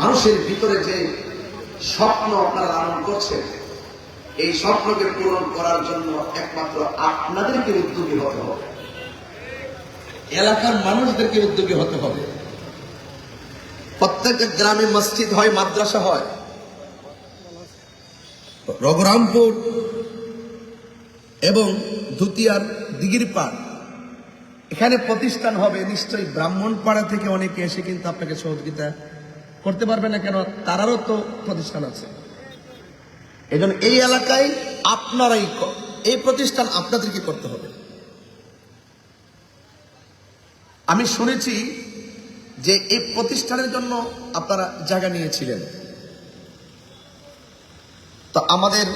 মানুষের ভিতরে যে স্বপ্ন আপনারা লালন করছেন, এই স্বপ্নকে পূরণ করার জন্য একমাত্র আপনাদেরকে উদ্যোগী হতে হবে। এলাকার মানুষদেরকে উদ্যোগী হতে হবে। প্রত্যেক গ্রামে মসজিদ হয়, মাদ্রাসা হয়। রঘুরামপুর এবং ধুতিয়ার দিগির পাড় এখানে প্রতিষ্ঠান হবে, নিশ্চয়ই ব্রাহ্মণ পাড়া থেকে অনেকে এসে কিন্তু আপনাকে সহযোগিতা করতে পারবে না কেন, তারারও তো প্রতিষ্ঠান আছে। এই এই এলাকায় আপনারাই এই প্রতিষ্ঠান আপনাদেরকে করতে হবে। আমি শুনেছি যে এই প্রতিষ্ঠানের জন্য আপনারা জায়গা নিয়েছিলেন। তো আমাদের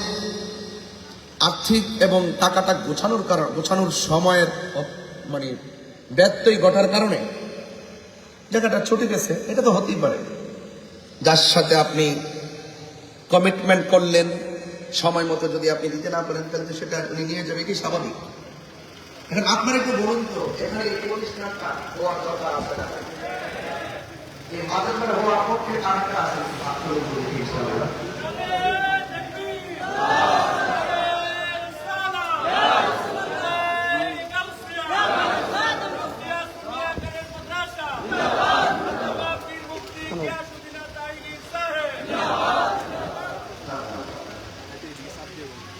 আর্থিক এবং টাকাটা গোছানোর কারণ গোছানোর সময়ের মানে ব্যত্যয় ঘটার কারণে জায়গাটা ছুটে গেছে। এটা তো হতেই পারে। যার সাথে আপনি কমিটমেন্ট করলেন, সময় মতো যদি আপনি দিতে না পারেন, তাহলে তো সেটা উনি নিয়ে যাবে কি স্বাভাবিক। এখন আপনার একটু বলুন তো, এখানে একচল্লিশ হওয়ার আছে হওয়ার পক্ষে আছে আপনার উপরে ইনশাআল্লাহ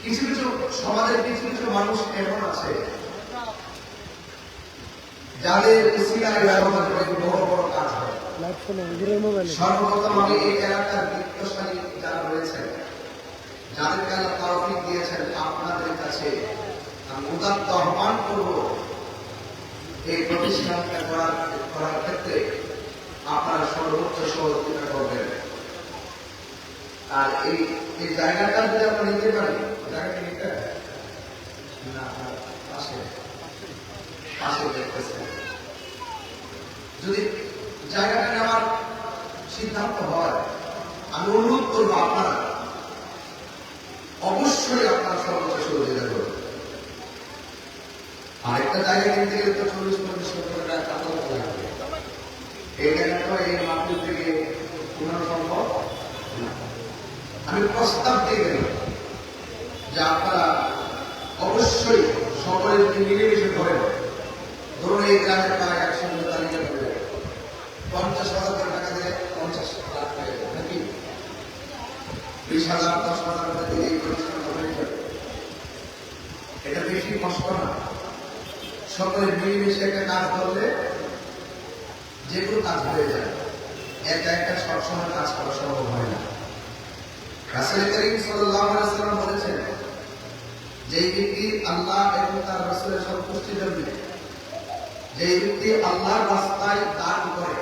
কিছু কিছু সমাজের কিছু কিছু মানুষ এমন আছে, যাদের ব্যবহার করে বড় বড় কাজ হয়। সর্বপ্রথম আমি এই এলাকার বিত্তশালী যারা রয়েছেন আল্লাহ তৌফিক দিয়েছেন, আপনাদের কাছে আমি উদাত্ত আহ্বান করব, এই প্রতিষ্ঠানটা করার করার ক্ষেত্রে আপনারা সর্বোচ্চ সহযোগিতা করবেন। আর এই এই জায়গাটা যদি আমরা নিতে পারি জায়গাটা নিতে যদি জায়গাটা নেওয়ার সিদ্ধান্ত হয়, আমি অনুরোধ করব আপনারা অবশ্যই আপনারা সর্বোচ্চ সহযোগিতা করবেন। আরেকটা জায়গা কিনতে গেলে তো চল্লিশ পঞ্চাশ সত্তর টাকা লাগবে, এই জায়গাটা এই মাটির থেকে পুনর সম্ভব আমি প্রস্তাব দিয়ে গেলাম যে আপনারা অবশ্যই সকলে যদি মিলেমিশে করেন ধরুন এই গ্রামের প্রায় একসঙ্গে তালিকা করে পঞ্চাশ হাজার টাকা দিলে পঞ্চাশ লাখ টাকা নাকি? বিশ হাজার, দশ হাজার টাকা দিলে এই যাবে এটা বেশি কষ্ট না। সকলে মিলেমিশে একটা কাজ করলে যে কোনো কাজ হয়ে যায়। একা একটা সবসময় কাজ করা সম্ভব হয় না। রাসূল করিম আলাইহি বলেছেন যে ব্যক্তি আল্লাহ এবং তার রাসূলের সন্তুষ্টির জন্য ব্যক্তি আল্লাহর রাস্তায় দান করে,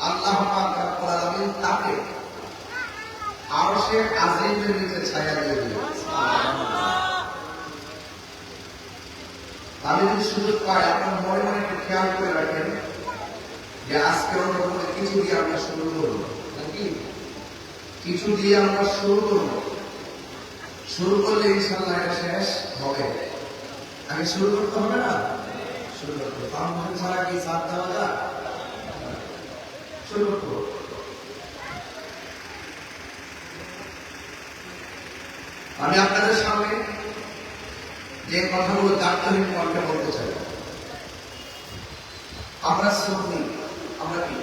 আল্লাহ তাকে আরশের আজিমের নিচে ছায়া দিয়ে দিবে আমি যদি সুযোগ পাই, আপনার মনে মনে একটু খেয়াল করে রাখেন যে আজকে অন্য কিছু দিয়ে আমরা শুরু করব। নাকি? কিছু দিয়ে আমরা শুরু করব। শুরু করলে ইনশাল্লাহ এটা শেষ হবে। আগে শুরু করতে হবে না? শুরু করতে ফাউন্ডেশন ছাড়া কি সাথ দেওয়া শুরু করতে আমি আপনাদের সামনে যে কথাগুলো দার্থনিক কণ্ঠে বলতে চাই। আমরা সুন্নি আমরা কি?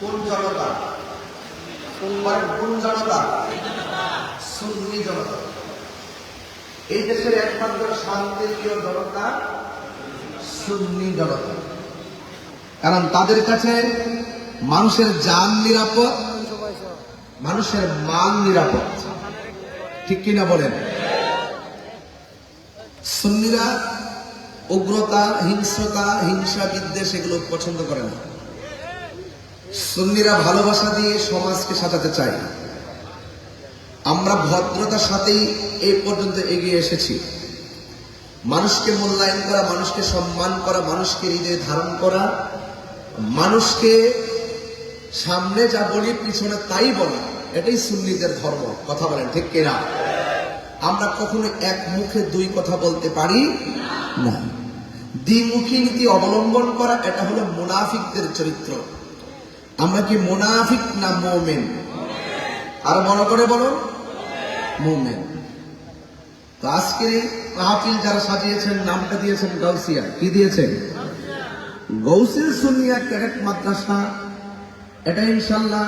কোন জনতা? কোন জনতা? সুন্নি জনতা। এই দেশের একমাত্র শান্তিপ্রিয় জনতা সুন্নি জনতা। কারণ তাদের কাছে মানুষের যান নিরাপদ, মানুষের মান নিরাপদ। ঠিক কিনা বলেন? সুন্নিরা উগ্রতা, হিংস্রতা, হিংসা, বিদ্বেষ এগুলো পছন্দ করে না। সুন্নিরা ভালোবাসা দিয়ে সমাজকে সাজাতে চায় আমরা ভদ্রতার সাথেই এই পর্যন্ত এগিয়ে এসেছি। মানুষকে মূল্যায়ন করা, মানুষকে সম্মান করা, মানুষকে হৃদয়ে ধারণ করা, মানুষকে সামনে যা বলি, পিছনে তাই বলা, এটাই সুন্নিদের ধর্ম, কথা বলেন ঠিক কিনা? আমরা কখনো এক মুখে দুই কথা বলতে পারি? না। দ্বিমুখী নীতি অবলম্বন করা, এটা হলো মুনাফিকদের চরিত্র। আমরা কি মুনাফিক না মোমেন? আর বড় করে বলুন, মোমেন। তো আজকে মাহফিল যারা সাজিয়েছেন, নামটা দিয়েছেন গাউসিয়া, কি দিয়েছেন? গৌসিল সুনিয়া ক্যাডেট মাদ্রাসা? এটা ইনশাল্লাহ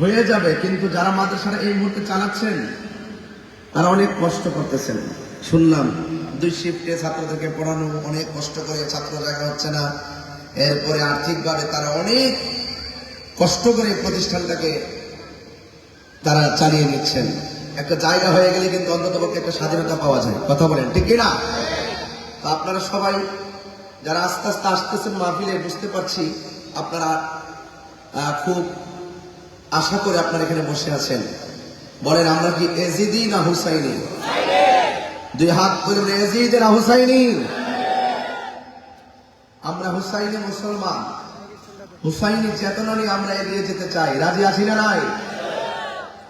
হয়ে যাবে, কিন্তু যারা মাদ্রাসাটা এই মুহূর্তে চালাচ্ছেন, তারা অনেক কষ্ট করতেছেন। শুনলাম, দুই শিফটে ছাত্রদেরকে পড়ানো অনেক কষ্ট করে, ছাত্র জায়গা হচ্ছে না। এরপরে আর্থিকভাবে তারা অনেক কষ্ট করে প্রতিষ্ঠানটাকে তারা চালিয়ে নিচ্ছেন। একটা জায়গা হয়ে গেলে কিন্তু অন্তত পক্ষে একটা স্বাধীনতা পাওয়া যায়। কথা বলেন, ঠিক না তো আপনারা সবাই যারা আস্তে আস্তে আসতেছেন মাহফিলে, বুঝতে পারছি আপনারা খুব আশা করে আপনারা এখানে বসে আছেন। বলেন, আমরা কি এজিদি না হুসাইনি? দুই হাত বলুন, এজিদে না হুসাইনি? আমরা হুসাইনি মুসলমান। হুসাইনি চেতনা নিয়ে আমরা এগিয়ে যেতে চাই। রাজি আছি না নাই?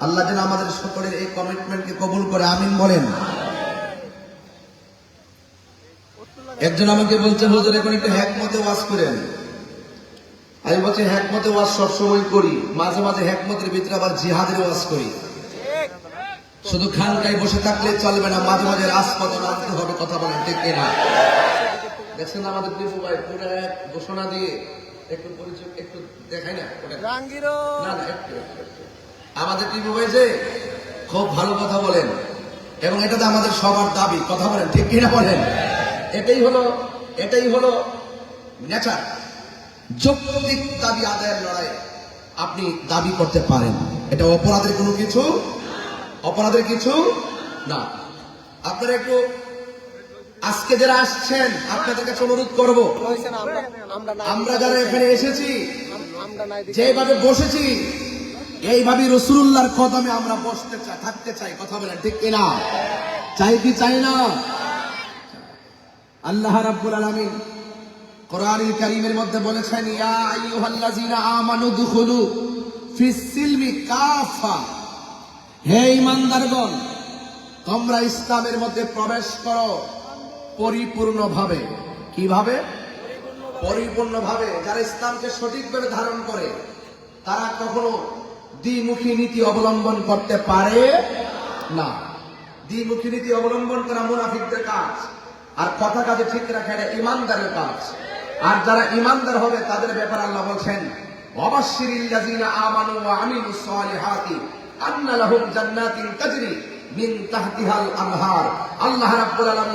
আল্লাহ যেন আমাদের সকলের এই কমিটমেন্টকে কবুল করে আমিন বলেন। একজন আমাকে বলছে হুজুর এখন একটু হ্যাকমতে ওয়াজ করেন। আমি বলছি হ্যাকমতে ওয়াজ সবসময় করি মাঝে মাঝে হ্যাকমতের ভিতরে আবার জিহাদের ওয়াজ করি। শুধু খানকায় বসে থাকলে চলবে না মাঝে মাঝে রাজপথে নামতে হবে কথা বলেন ঠিক না দেখছেন আমাদের দীপু ভাই পুরো এক ঘোষণা দিয়ে একটু পরিচয় একটু দেখাই না? না একটু। আমাদের টিভি হয়েছে? খুব ভালো কথা বলেন। এবং এটাতে আমাদের সবার দাবি কথা বলেন ঠিক কিনা বলেন? এটাই হলো এটাই হলো নেচার যৌক্তিক দাবি আদায়ের লড়াই আপনি দাবি করতে পারেন। এটা অপরাধের কোনো কিছু? অপরাধের কিছু? না। আপনারা একটু আজকে যারা আসছেন আপনাদের কাছে অনুরোধ করব। আমরা। যারা এখানে এসেছি। যেভাবে বসেছি এইভাবে রসুল্লাহর কদমে আমরা বসতে চাই, থাকতে চাই, কথা বলেন, ঠিক কিনা? চাই কি চাই না? আল্লাহ রাব্বুল আলামিন কোরআনুল কারীমের মধ্যে বলেছেন, ইয়া আইয়ুহাল্লাযীনা আমানু দুখুলু ফিস সিলমি কাফা। হে ইমানদারগণ তোমরা ইসলামের মধ্যে প্রবেশ করো পরিপূর্ণভাবে। কীভাবে? পরিপূর্ণভাবে। যারা ইসলামকে সঠিকভাবে ধারণ করে, তারা কখনো দ্বিমুখী নীতি অবলম্বন করতে পারে না। দ্বিমুখী নীতি অবলম্বন করা মুনাফিকদের কাজ। আর কথা কাজে ঠিক রাখা এটা ইমানদারের কাজ। আর যারা ইমানদার হবে, তাদের ব্যাপারে আল্লাহ বলছেন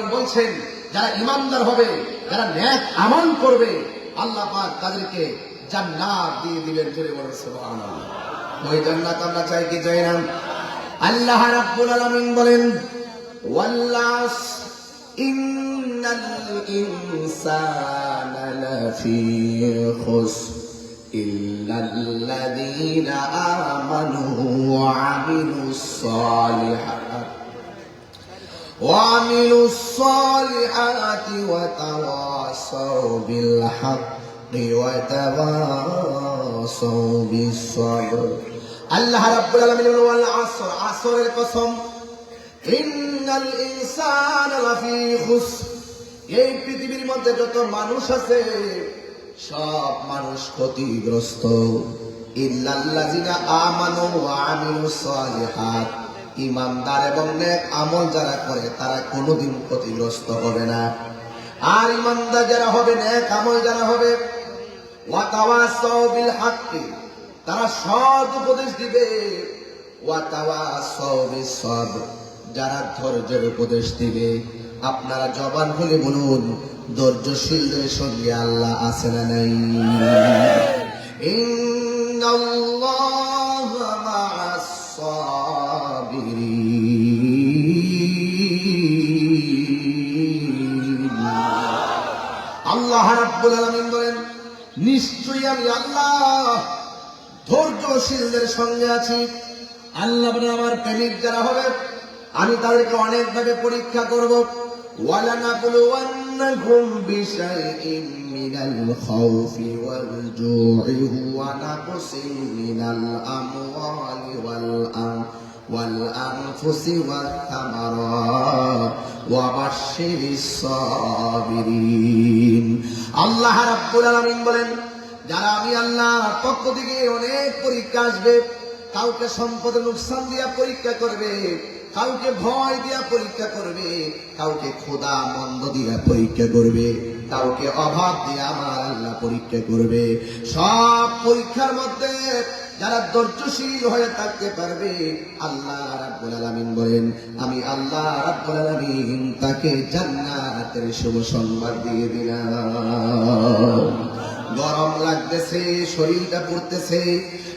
বলছেন, যারা ইমানদার হবে, যারা ন্যাক করবে, আল্লাহ তাদেরকে জান্নাত দিয়ে দিবেন জোরে সুবহানাল্লাহ। ওই জান্নাত আমরা চাই কি চাই না আল্লাহ রাব্বুল আলামিন বলেন ওয়াল্লাস ইন্নাল ইনসানা লাফি খুসর إلا الذين آمنوا وعملوا الصالحات وعملوا الصالحات وتواصوا بالحق وتواصوا بالصبر আল্লাহ রাব্বুল আলামিন বলেন, ওয়াল আসর আসরের কসম। ইন্নাল ইনসানা লাফি খুসর এই পৃথিবীর মধ্যে যত মানুষ আছে, সব মানুষ ক্ষতিগ্রস্ত। ইল্লাল্লাযিনা আমানু ওয়া আমিলুস সালিহাত ইমানদার এবং নেক আমল যারা করে, তারা কোনোদিন ক্ষতিগ্রস্ত হবে না। আর ইমানদার যারা হবে, নেক আমল যারা হবে, ওয়া তাওয়াসাউ বিল হাক্কি তারা সৎ উপদেশ দিবে। যারা ধৈর্যের উপদেশ দিবে। আপনারা জবান খুলে বলুন, ধৈর্যশীলদের সঙ্গে আল্লাহ আছে না নাই? আল্লাহ রাব্বুল বলেন, নিশ্চয়ই আমি আল্লাহ ধৈর্যশীলদের সঙ্গে আছি আল্লাহ বলে আমার প্রেমিক যারা হবে আমি তাদেরকে অনেকভাবে পরীক্ষা করব ولنبلونكم بشيء من الخوف والجوع ونقص من الأموال والأنفس والأنفس والثمرات وبشر الصابرين আল্লাহ রাব্বুল আলামিন বলেন যারা আমি আল্লাহ পক্ষ থেকে অনেক পরীক্ষা আসবে, কাউকে সম্পদে লোকসান দিয়া পরীক্ষা করবে, কাউকে ভয় দিয়া পরীক্ষা করবে, কাউকে খোদা মন্দ দিয়া পরীক্ষা করবে, কাউকে অভাব দিয়ে আমার আল্লাহ পরীক্ষা করবে। সব পরীক্ষার মধ্যে যারা ধৈর্যশীল হয়ে থাকতে পারবে, আল্লাহ রাব্বুল আলামিন বলেন, আমি আল্লাহ রাব্বুল আলামিন তাকে জান্নাতের শুভ সংবাদ দিয়ে দিলাম। লাগতেছে শরীরটা পড়তেছে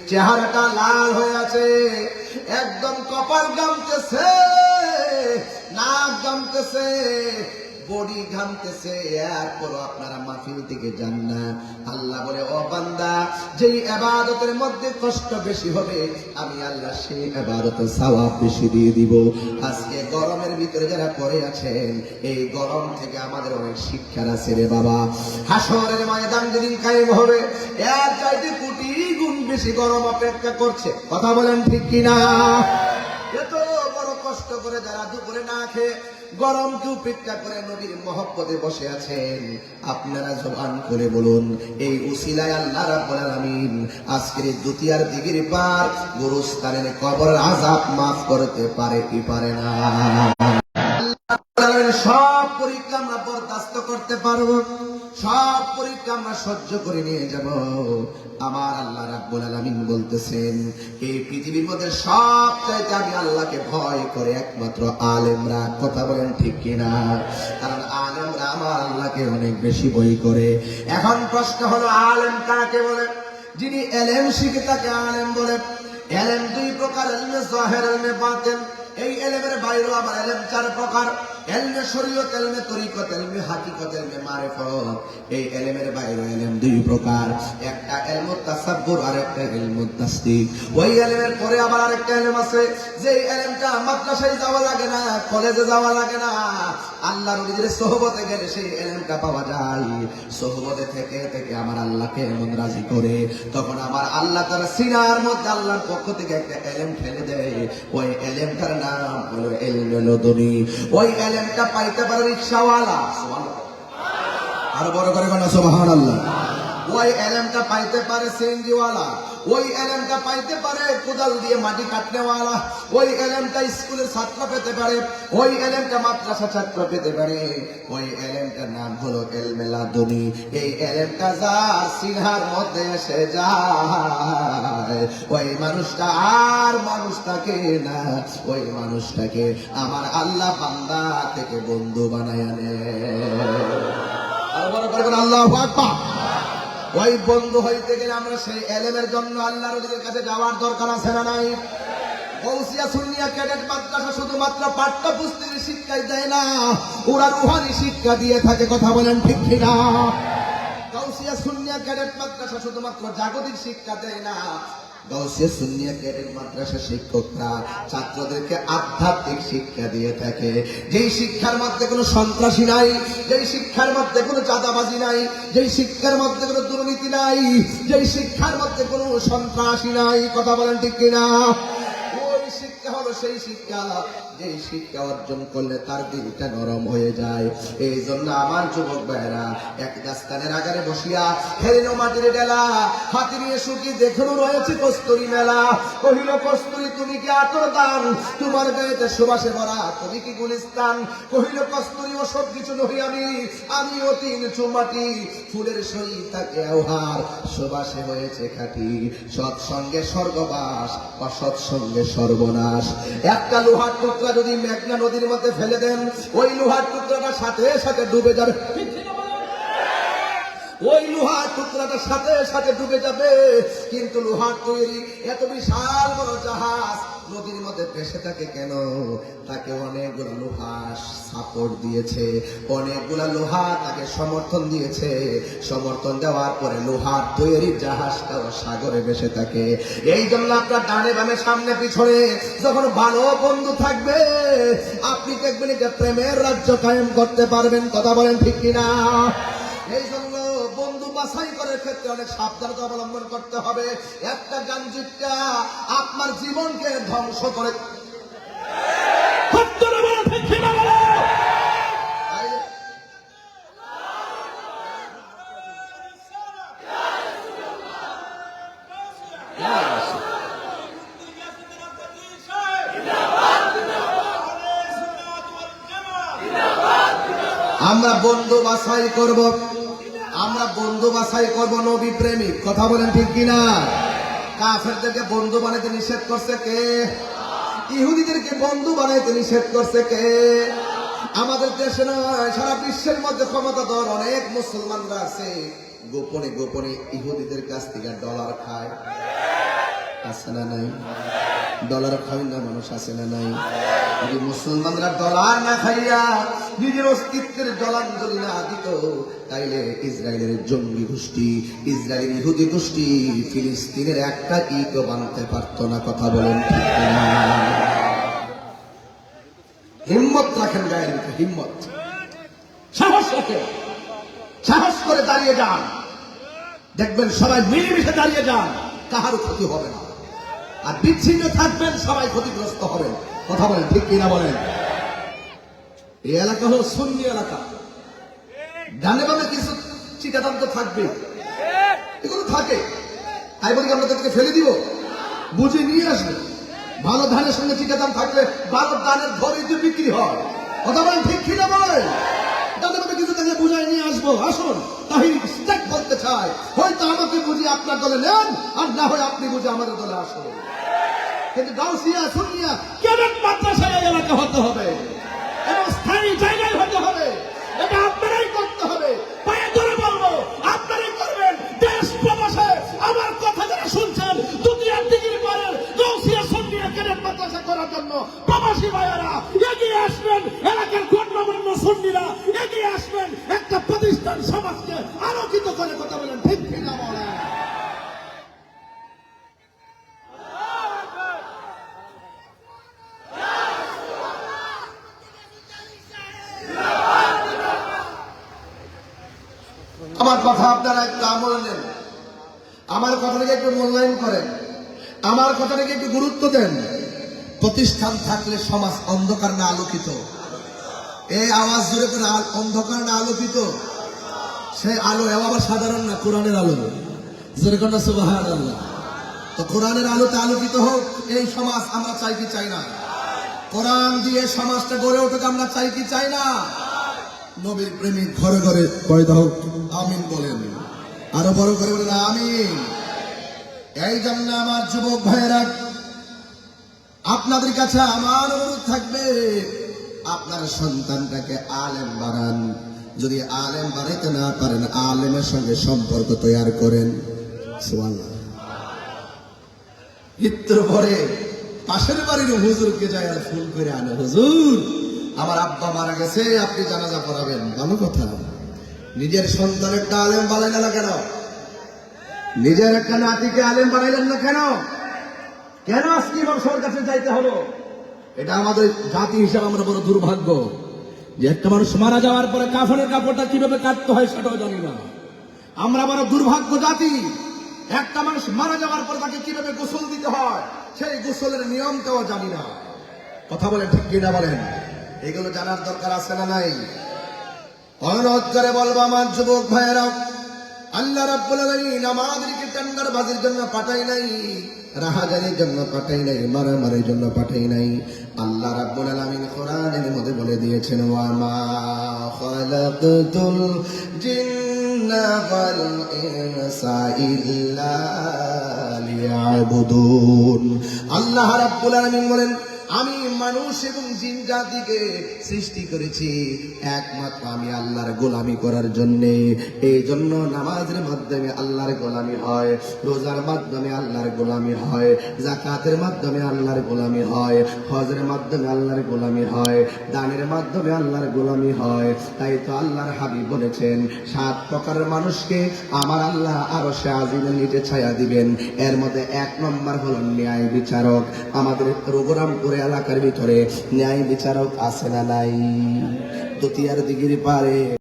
চেহারাটা লাল হয়ে আছে একদম কপাল গামতেছে নাক গামতেছে বডি ঘামতেছে, এরপরও আপনারা মাহফিল থেকে যান না। আল্লাহ বলে, ও বান্দা, যেই আবাদতের মধ্যে কষ্ট বেশি হবে, আমি আল্লাহ সেই আবাদতের সওয়াব বেশি দিয়ে দিব। আজকে গরমের ভিতরে যারা পড়ে আছেন, এই গরম থেকে আমাদের অনেক শিক্ষার আছে রে বাবা। হাসরের ময়দান যেদিন কায়েম হবে, এর চাইতে কোটি গুণ বেশি গরম অপেক্ষা করছে। কথা বলেন ঠিক কিনা? এত বড় কষ্ট করে যারা দুপুরে না খেয়ে গরমকে উপেক্ষা করে নবীর মহব্বতে বসে আছেন। আপনারা জবান করে বলুন, এই উসিলায় আল্লাহ রাব্বুল আলামিন আজকের দ্বিতীয়ার দিগির পার গুরুস্থানের কবর আযাব মাফ করতে পারে কি পারে না? সব পরীক্ষা আমরা বরদাস্ত করতে পারব। সব পরীক্ষা আমরা সহ্য করে নিয়ে যাব। আমার আল্লাহ রাব্বুল আলামিন বলতেছেন এই পৃথিবীর মধ্যে সব চাইতে আমি আল্লাহকে ভয় করে একমাত্র আলেমরা। কথা বলেন ঠিক কিনা? কারণ আলেমরা আমার আল্লাহকে অনেক বেশি ভয় করে। এখন প্রশ্ন হলো, আলেম কাকে বলে? যিনি এলেম শিখে তাকে আলেম বলে। এলেম দুই প্রকার, এলমে জাহের, এলমে বাতেন। এই এলেমের বাইরেও আবার এলেম চার প্রকার। এলমে শরীয়ত, এলমে তরিকত, এলমে হাকিকত, এলমে মারেফত। এই এলেমের বাইরে এলেম দুই প্রকার। একটা এলমুত তাসাব্বুর আর একটা এলমুত তাসদিক। ওই এলেমের পরে আবার আরেকটা এলেম আছে। যে এলেমটা মাদ্রাসায় যাওয়া লাগে না, কলেজে যাওয়া লাগে না, আল্লাহর নিজের সোহবতে গেলে সেই এলেমটা পাওয়া যায়। সোহবতে থেকে থেকে আমার আল্লাহকে এমন রাজি করে। তখন আমার আল্লাহ তার সিনার মধ্যে আল্লাহর পক্ষ থেকে একটা এলেম ঠেলে দেয়। ওই এলেমটার নাম হলো এলমে লদনি। ওই এলেমটা পাইতে পারে রিক্সাওয়ালা। আরও বড় করে কোন সুবহান আল্লাহ ওই এলেমটা পাইতে পারে সিএনজিওয়ালা, ওই এলেমটা পাইতে পারে কোদাল দিয়ে মাটি কাটনেওয়ালা, ওই এলেমটা স্কুলের ছাত্র পেতে পারে, ওই এলেমটা মাদ্রাসা ছাত্র পেতে পারে। ওই এলেমটার নাম হলো এলমেলাদুনি এই এলেমটা যার সিনহার মধ্যে এসে যায়। ওই মানুষটা আর মানুষটাকে না, ওই মানুষটাকে আমার আল্লাহ বান্দা থেকে বন্ধু বানায় আনে। আল্লাহু আকবার। ওই বন্ধু হইতে গেলে আমরা সেই এলেমের জন্য আল্লাহর নবীর কাছে যাওয়ার দরকার আছে না নাই? ক্যাডেট শুধুমাত্র দেয় না শিক্ষা দিয়ে থাকে, কথা বলেন ক্যাডেট শুধুমাত্র জাগতিক শিক্ষা দেয় না গাউসিয়া সুন্নিয়া ক্যাডেট মাদ্রাসা শিক্ষকরা ছাত্রদেরকে আধ্যাত্মিক শিক্ষা দিয়ে থাকে। যেই শিক্ষার মধ্যে কোনো সন্ত্রাসী নাই, যেই শিক্ষার মধ্যে কোনো চাঁদাবাজি নাই, যেই শিক্ষার মধ্যে কোনো দুর্নীতি নাই, যেই শিক্ষার মধ্যে কোনো সন্ত্রাসী নাই, কথা বলেন ঠিক কিনা? সেই শিক্ষা। যে শিক্ষা অর্জন করলে তার দিলটা নরম হয়ে যায়। এই জন্য আমার যুবক ভাইরা এক গাছকানের আগারে বসিয়া হেরিনো মাটির ডেলা, হাতি নিয়ে শুকি দেখেও রয়েছে কস্তুরি মেলা। কহিল, কস্তুরি, তুমি কি আতর দান? তোমার গায়েতে সুবাসে ভরা, তুমি কি গুলিস্তান? কহিল, কস্তুরি, ও সব কিছু নহি আমি আমি অতি নিচু মাটি ফুলের সহিত তাকে আহার সুবাসে হয়েছে খাটি। সৎসঙ্গে স্বর্গবাস অসৎসঙ্গে সর্বনাশ। একটা লোহার টুকরা যদি মেঘনা নদীর মধ্যে ফেলে দেন, ওই লোহার টুকরাটা সাথে সাথে ডুবে যাবে। ওই লোহার টুকরাটা সাথে সাথে ডুবে যাবে। কিন্তু লোহার তৈরি এত বিশাল বড় জাহাজ নদীর মধ্যে ভেসে থাকে কেন? তাকে অনেকগুলো লোহা সাপোর্ট দিয়েছে, অনেকগুলা লোহা তাকে সমর্থন দিয়েছে। সমর্থন দেওয়ার পরে লোহার তৈরি জাহাজটাও সাগরে ভেসে থাকে। এই জন্য আপনার ডানে বামে সামনে পিছনে যখন ভালো বন্ধু থাকবে, আপনি দেখবেন যে প্রেমের রাজ্য কায়েম করতে পারবেন। কথা বলেন ঠিক কিনা? এই জন্য বাছাই করার ক্ষেত্রে অনেক সাবধানতা অবলম্বন করতে হবে। একটা যানজুটটা আপনার জীবনকে ধ্বংস করে। আমরা বন্ধু বাছাই করব। বন্ধু বাছাই করব নবী প্রেমিক। কথা বলেন ঠিক কিনা? কাফেরদেরকে বন্ধু বানাইতে নিষেধ করছে কে? ইহুদিদেরকে বন্ধু বানাইতে নিষেধ করছে কে? আমাদের দেশে নয় সারা বিশ্বের মধ্যে ক্ষমতা ক্ষমতাধর অনেক মুসলমানরা আছে। গোপনে গোপনে ইহুদিদের কাছ থেকে ডলার খায়। আছে না নাই? ডলার খায় না মানুষ আছে না নাই? যদি মুসলমানরা ডলার না খাইয়া নিজের অস্তিত্বের জলাঞ্জলি না দিত, তাইলে ইসরায়েলের জঙ্গি গোষ্ঠী ইসরায়েলের ইহুদি গোষ্ঠী, ফিলিস্তিনের একটা ইটও বানতে পারত না, কথা বলেন ঠিক কিনা? হিম্মত রাখেন গায়ের ভিতরে, হিম্মত। সাহস রাখেন। সাহস করে দাঁড়িয়ে যান। দেখবেন সবাই মিলেমিশে দাঁড়িয়ে যান, কাহারও ক্ষতি হবে না। আর বিচ্ছিন্ন থাকবেন, সবাই ক্ষতিগ্রস্ত হবেন। কথা বলেন, ঠিক কিনা বলেন? এই এলাকা হলো সন্নি এলাকা। ডানে বামে কিছু চিটাদাম তো থাকবে। এগুলো থাকে। তাই বলি আমরা তাদেরকে ফেলে দিব? বুঝে নিয়ে আসবে। ভালো ধানের সঙ্গে চিটাদাম থাকলে ভালো ধানের ঘরে যে বিক্রি হয়। কথা বলেন, ঠিক কিনা বলেন? তাদের মধ্যে কিছু তাকে বুঝাই নিয়ে আসব। আসুন, তাহির চাই হয়তো আমাকে বুঝি আপনার দলে নেন, আর না হয় আপনি বুঝে আমাদের দলে আসুন। কিন্তু গাউসিয়া, সুনিয়া কেন মাদ্রাসায় আপনারা একটু আমল নেন। আমার কথাটাকে একটু মূল্যায়ন করেন। আমার কথাটাকে একটু গুরুত্ব দেন। প্রতিষ্ঠান থাকলে সমাজ অন্ধকার না আলোকিত। এই আওয়াজ জুড়ে করে অন্ধকার না আলোকিত। সেই আলো আবার সাধারণ না, কোরআনের আলো। জোরে কন্যা সুবাহান আল্লাহ তো কোরআনের আলোতে আলোকিত হোক, এই সমাজ আমরা চাই কি চাই না? কোরআন দিয়ে সমাজটা গড়ে উঠুক, আমরা চাই কি চাই না? নবীর প্রেমিক ঘরে ঘরে পয়দা হোক, আমিন বলেন। আরও বড় করে বলেন, আমিন। এই জন্য আমার যুবক ভাইয়েরা, আপনাদের কাছে আমার অনুরোধ থাকবে, আপনার সন্তানটাকে আলেম বানান। যদি আলেম বানাইতে না পারেন, আলেমের সঙ্গে সম্পর্ক তৈরি করেন। মৃত্যুর পরে পাশের বাড়ির হুজুরকে যায় আর ফোন করে আনে। হুজুর আমার আব্বা মারা গেছে, আপনি জানাজা পড়াবেন। ভালো কথা। নিজের সন্তান একটা আলেম বানাইলেন না কেন? নিজের একটা নাতিকে আলেম বানাইলেন না কেন? কেন আজকে মানুষের কাছে যাইতে হলো? এটা আমাদের জাতি হিসাবে আমরা বড় দুর্ভাগ্য যে একটা মানুষ মারা যাওয়ার পরে কাফনের কাপড়টা কীভাবে কাটতে হয় সেটাও জানি না। আমরা বড় দুর্ভাগ্য জাতি। একটা মানুষ মারা যাওয়ার পর তাকে কীভাবে গোসল দিতে হয়, সেই গোসলের নিয়মটাও জানি না। কথা বলেন ঠিক কিনা বলেন? এগুলো জানার দরকার আছে না নাই? অনুরোধ করে বলব আমার যুবক ভাইয়েরা, আল্লাহ রাব্বুল আলামিন আমাদেরকে জন্য পাঠাই নাই রাহাজানির জন্য পাঠাই নাই, মারামারির জন্য পাঠাই নাই। আল্লাহ রাব্বুল আলামিন কোরআনের মধ্যে বলে দিয়েছেন, ওয়া মা খালাকতুল জিন্না ওয়াল ইনসা ইল্লা লিয়াবুদুন। আল্লাহ রাব্বুল আলামিন বলেন আমি মানুষ এবং জিন জাতিকে সৃষ্টি করেছি। একমাত্র আমি আল্লাহর গোলামি করার জন্য। এই জন্য নামাজের মাধ্যমে আল্লাহর গোলামি হয়, রোজার মাধ্যমে আল্লাহর গোলামি হয় জাকাতের মাধ্যমে আল্লাহর গোলামি হয়, হজের মাধ্যমে আল্লাহর গোলামি হয়, দানের মাধ্যমে আল্লাহর গোলামি হয়। তাই তো আল্লাহর হাবিব বলেছেন, সাত প্রকার মানুষকে আমার আল্লাহ আরও সে আজিমের নিচে ছায়া দিবেন। এর মধ্যে এক নম্বর হলো ন্যায় বিচারক। আমাদের রঘুরামপুর এলাকার ভিতরে ন্যায় বিচারক আসে না নাই? দ্বিতীয় দিগির পারে